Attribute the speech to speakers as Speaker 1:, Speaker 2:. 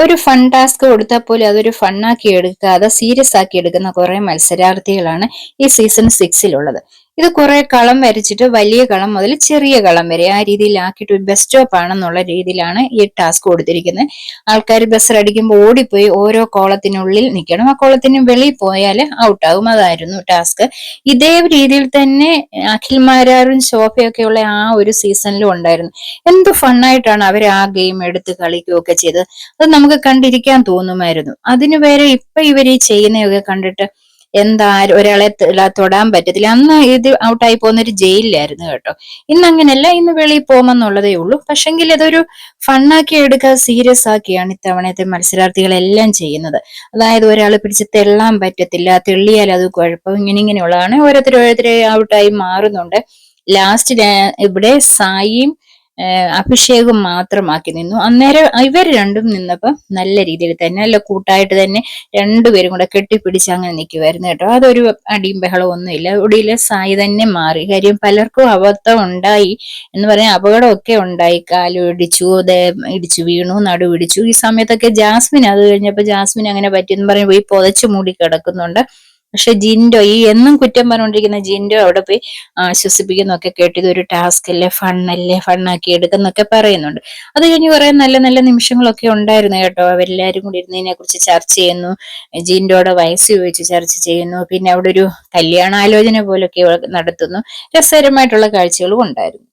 Speaker 1: ഒരു fun task കൊടുത്താൽ പോലും അതൊരു ഫണ്ണാക്കി എടുക്കാതെ സീരിയസ് ആക്കി എടുക്കുന്ന കുറെ മത്സരാർത്ഥികളാണ് ഈ സീസൺ സിക്സിലുള്ളത് ഇത് കുറെ കളം വരച്ചിട്ട് വലിയ കളം മുതൽ ചെറിയ കളം വരെ ആ രീതിയിലാക്കിയിട്ട് ഒരു ബസ് സ്റ്റോപ്പ് ആണെന്നുള്ള രീതിയിലാണ് ഈ ടാസ്ക് കൊടുത്തിരിക്കുന്നത്. ആൾക്കാർ ബസ് അടിക്കുമ്പോൾ ഓടിപ്പോയി ഓരോ കോളത്തിനുള്ളിൽ നിൽക്കണം. ആ കോളത്തിന് വെളിയിൽ പോയാൽ ഔട്ടാകും അതായിരുന്നു ടാസ്ക് ഇതേ രീതിയിൽ തന്നെ അഖിൽ ശോഭയൊക്കെ ഉള്ള ആ ഒരു സീസണിലും ഉണ്ടായിരുന്നു. എന്ത് ഫണ്ണായിട്ടാണ് അവർ ആ ഗെയിം എടുത്ത് കളിക്കുകയൊക്കെ ചെയ്തത്. അത് നമുക്ക് കണ്ടിരിക്കാൻ തോന്നുമായിരുന്നു. അതിനു പേരെ ഇപ്പൊ ഇവർ ഈ ചെയ്യുന്നതൊക്കെ കണ്ടിട്ട് എന്താ ഒരാളെ തൊടാൻ പറ്റത്തില്ല. അന്ന് ഇത് ഔട്ടായി പോകുന്ന ഒരു ജയിലിലായിരുന്നു കേട്ടോ. ഇന്ന് അങ്ങനെയല്ല ഇന്ന് വെളിയിൽ പോകുമെന്നുള്ളതേ ഉള്ളൂ. പക്ഷെങ്കിൽ ഇതൊരു ഫണ്ണാക്കി എടുക്കാൻ സീരിയസ് ആക്കിയാണ് ഇത്തവണത്തെ മത്സരാർത്ഥികളെല്ലാം ചെയ്യുന്നത്. അതായത് ഒരാൾ പിടിച്ച് തെള്ളാൻ പറ്റത്തില്ല തെള്ളിയാൽ അത് കുഴപ്പം ഇങ്ങനെ ഇങ്ങനെയുള്ളതാണ്. ഓരോരുത്തർ ഓരോരുത്തരെ ഔട്ടായി മാറുന്നുണ്ട്. ലാസ്റ്റ് ഇവിടെ സായിയും അഭിഷേകം മാത്രമാക്കി നിന്നു. അന്നേരം ഇവർ രണ്ടും നിന്നപ്പോൾ നല്ല രീതിയിൽ തന്നെ നല്ല കൂട്ടായിട്ട് തന്നെ രണ്ടുപേരും കൂടെ കെട്ടിപ്പിടിച്ച് അങ്ങനെ നിൽക്കുമായിരുന്നു കേട്ടോ. അതൊരു അടിയും ബഹളവും ഒന്നുമില്ല. ഒടിയിലെ സായി തന്നെ മാറി. കാര്യം പലർക്കും അബദ്ധം ഉണ്ടായി എന്ന് പറയാൻ അപകടമൊക്കെ ഉണ്ടായി. കാലു ഇടിച്ചു വീണു നടു ഇടിച്ചു ഈ സമയത്തൊക്കെ ജാസ്മിൻ അത് കഴിഞ്ഞപ്പോൾ ജാസ്മിൻ അങ്ങനെ പറ്റിയെന്ന് പറഞ്ഞ് പോയി പുതച്ചു മൂടി കിടക്കുന്നുണ്ട്. പക്ഷെ ജിൻഡോ ഈ എന്നും കുറ്റം പറഞ്ഞുകൊണ്ടിരിക്കുന്ന ജിൻഡോ അവിടെ പോയി ആശ്വസിപ്പിക്കുന്നൊക്കെ കേട്ട് ഒരു ടാസ്ക് അല്ലേ ഫണ്ണല്ലേ ഫണ്ണാക്കി എടുക്കുന്നൊക്കെ പറയുന്നുണ്ട്. അത് കഴിഞ്ഞ് കുറെ നല്ല നല്ല നിമിഷങ്ങളൊക്കെ ഉണ്ടായിരുന്നു കേട്ടോ. അവരെല്ലാരും കൂടി ഇരുന്നതിനെ കുറിച്ച് ചർച്ച ചെയ്യുന്നു. ജിൻഡോയുടെ വയസ്സ് ചോദിച്ച് ചർച്ച ചെയ്യുന്നു. പിന്നെ അവിടെ ഒരു കല്യാണാലോചന പോലൊക്കെ നടത്തുന്നു. രസകരമായിട്ടുള്ള കാഴ്ചകളും ഉണ്ടായിരുന്നു.